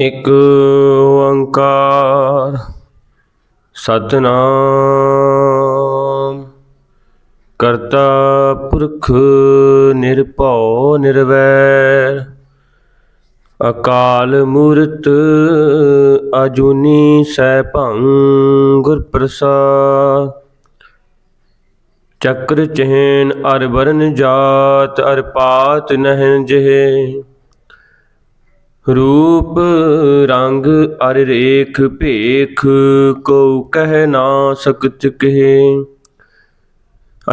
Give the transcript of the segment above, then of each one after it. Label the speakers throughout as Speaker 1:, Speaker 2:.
Speaker 1: ਇੱਕ ਓੰਕਾਰ ਸਤਨਾਮ। ਕਰਤਾ ਪੁਰਖ ਨਿਰਭਉ ਨਿਰਵੈਰ। ਅਕਾਲ ਮੂਰਤ ਅਜੂਨੀ ਸੈਭੰ ਗੁਰ ਪ੍ਰਸਾਦ। ਚੱਕਰ ਚਹਿਨ ਅਰ ਵਰਨ ਜਾਤ ਅਰ ਪਾਤ ਨਹਿਨ ਜਿਹੇ। ਰੂਪ ਰੰਗ ਅਰ ਰੇਖ ਭੇਖ ਕੋ ਕਹਿ ਨਾ ਸਕਤ ਕਹੇ।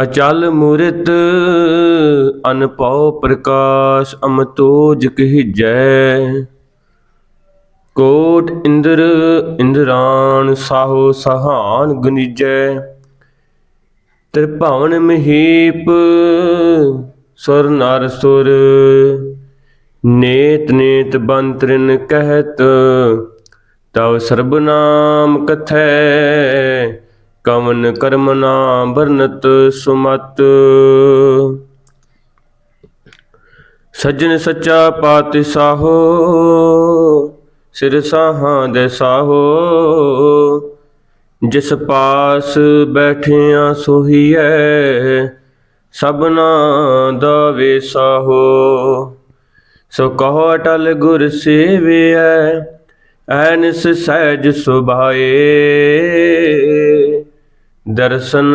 Speaker 1: ਅਚਲ ਮੂਰਤ ਅਨਪਉ ਪ੍ਰਕਾਸ਼ ਅਮਤੋਜ ਕਹਿਜੈ। ਕੋਟ ਇੰਦਰ ਇੰਦਰਾਨ ਸਾਹੋ ਸਹਾਨ ਗੁਨੀਜੈ। ਤ੍ਰਿਭਵਨ ਮਹੀਪ ਸੁਰ ਨਰ ਸੁਰ ਨੇਤ ਨੇਤ ਬੰਤਰਿਨ ਕਹਿਤ, ਤਵ ਸਰਬ ਨਾਮ ਕਥੈ ਕਮਨ ਕਰਮ ਨਾਮ ਵਰਨਤ ਸੁਮਤ। ਸੱਜਣ ਸੱਚਾ ਪਾਤਿ ਸਾਹੋ, ਸਿਰ ਸਾਹਾਂ ਦੇ ਸਾਹੋ, ਜਿਸ ਪਾਸ ਬੈਠਿਆ ਸੋਹੀਐ, ਸਭਨਾ ਦਾ ਵੇਸਾਹੋ ਸੋ ਕਹੋ ਅਟਲ ਗੁਰ ਸੇਵਿਐ, ਐਨਸ ਸਹਿਜ ਸੁਭਾਏ। ਦਰਸ਼ਨ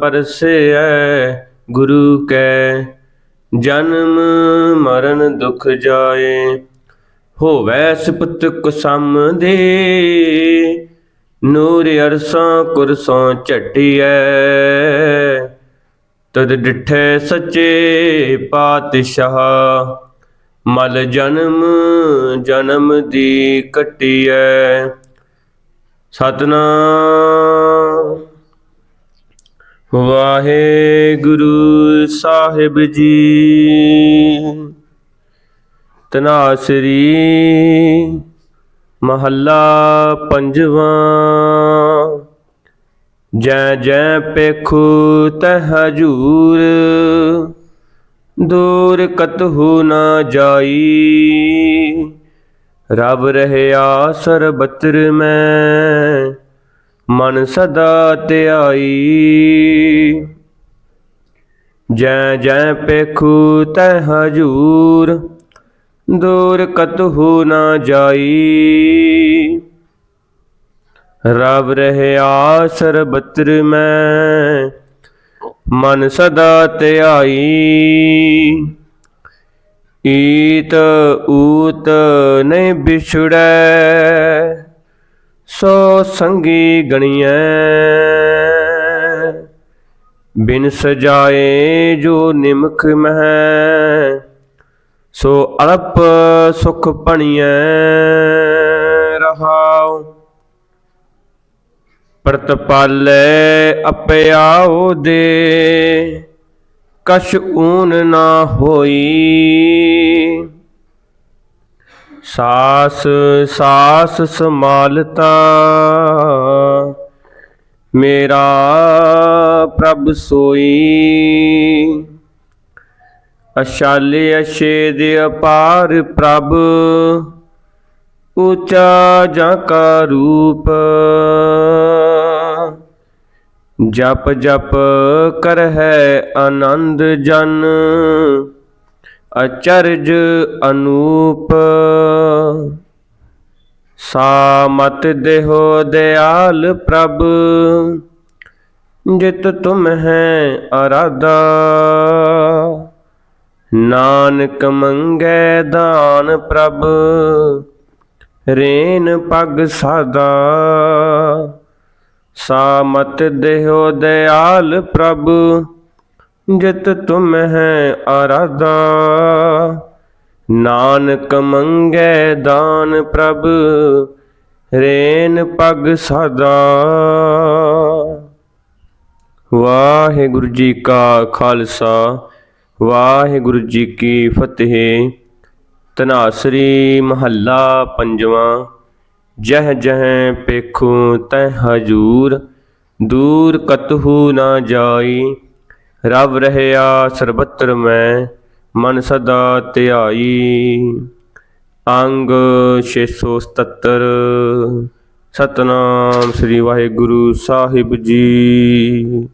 Speaker 1: ਪਰਸੇਐ, ਗੁਰੂ ਕੈ, ਜਨਮ ਮਰਨ ਦੁਖ ਜਾਏ। ਹੋਵੈ ਸਿਪਤ ਕੁਸਮ ਦੇ, ਨੂਰ ਅਰਸਾਂ ਕੁਰਸੋਂ ਝਟਿਐ। ਤਦ ਡਿਠੇ ਸੱਚੇ ਪਾਤਸ਼ਾਹ ਮਲ ਜਨਮ ਜਨਮ ਦੀ ਕਟਿਐ। ਸਤਨਾਮ। ਵਾਹਿਗੁਰੂ ਸਾਹਿਬ ਜੀ। ਤਨਾਸਰੀ ਮਹੱਲਾ ਪੰਜਵਾਂ। ਜੈ ਜੈ ਪੇਖੂ ਤਹ ਹਜੂਰ। ਦੂਰ ਕਤਹੂ ਨਾ ਜਾਈ। ਰਬ ਰਹਿਆ ਸਰਬਤਰ ਮੈਂ, ਮਨ ਸਦਾ ਧਿਆਈ। ਜੈ ਜੈ ਪੇਖੂ ਤੈ ਹਜੂਰ, ਦੂਰ ਕਤਹੂ ਨਾ ਜਾਈ। ਰਬ ਰਹਿਆ ਸਰਬਤਰ ਮੈਂ ਮਨ ਸਦਾ ਧਿਆਈ। ਈਤ ਊਤ ਨਹੀਂ ਵਿਛੜੈ, ਸੋ ਸੰਗੀ ਗਣੀਐ। ਬਿਨ ਸਜਾਏ ਜੋ ਨਿਮਖ ਮਹਿ, ਸੋ ਅਲਪ ਸੁਖ ਪਣੀਐ ਰਹਾਉ ਪ੍ਰਤਪਾਲੇ ਅਪਿਆਉ ਦੇ। ਕਛ ਊਨ ਨਾ ਹੋਈ। ਸਾਸ ਸਾਸ ਸਮਾਲਤਾ ਮੇਰਾ ਪ੍ਰਭ ਸੋਈ। ਅਸ਼ਾਲੇ ਅਸ਼ੇਦ ਅਪਾਰ ਪ੍ਰਭ। ਉਚਾ ਜਾਂ ਕਾ ਰੂਪ। ਜਪ ਜਪ ਕਰ ਹੈ ਆਨੰਦ ਜਨ, ਅਚਰਜ ਅਨੂਪ। ਸਾਮਤ ਦੇਹੋ ਦਿਆਲ ਪ੍ਰਭ, ਜਿਤ ਤੁਮ ਹੈ ਅਰਾਦਾ ਨਾਨਕ ਮੰਗੈ ਦਾਨ ਪ੍ਰਭ, ਰੇਨ ਪਗ ਸਾਦਾ। ਸਾ ਦੇਹੋ ਦਿਆਲ ਪ੍ਰਭ, ਜਿਤ ਤੁਮ ਹੈ ਆਰਾਧਾ। ਨਾਨਕ ਮੰਗੇ ਦਾਨ ਪ੍ਰਭ, ਰੇਨ ਪਗ ਸਾਦਾ। ਵਾਹਿਗੁਰੂ ਜੀ ਕਾ ਖਾਲਸਾ, ਵਾਹਿਗੁਰੂ ਜੀ ਕੀ ਫਤਿਹ। ਤਨਾਸਰੀ ਮਹੱਲਾ ਪੰਜਵਾਂ। ਜਹ ਜਹ ਪੇਖੂ ਤੈ ਹਜੂਰ, ਦੂਰ ਕਤਹੂ ਨਾ ਜਾਈ। ਰਬ ਰਹਿਆ ਸਰਬਤਰ ਮੈਂ, ਮਨ ਸਦਾ ਧਿਆਈ। ਅੰਗ 677 ਸਤਨਾਮ ਸ੍ਰੀ ਵਾਹਿਗੁਰੂ ਸਾਹਿਬ ਜੀ।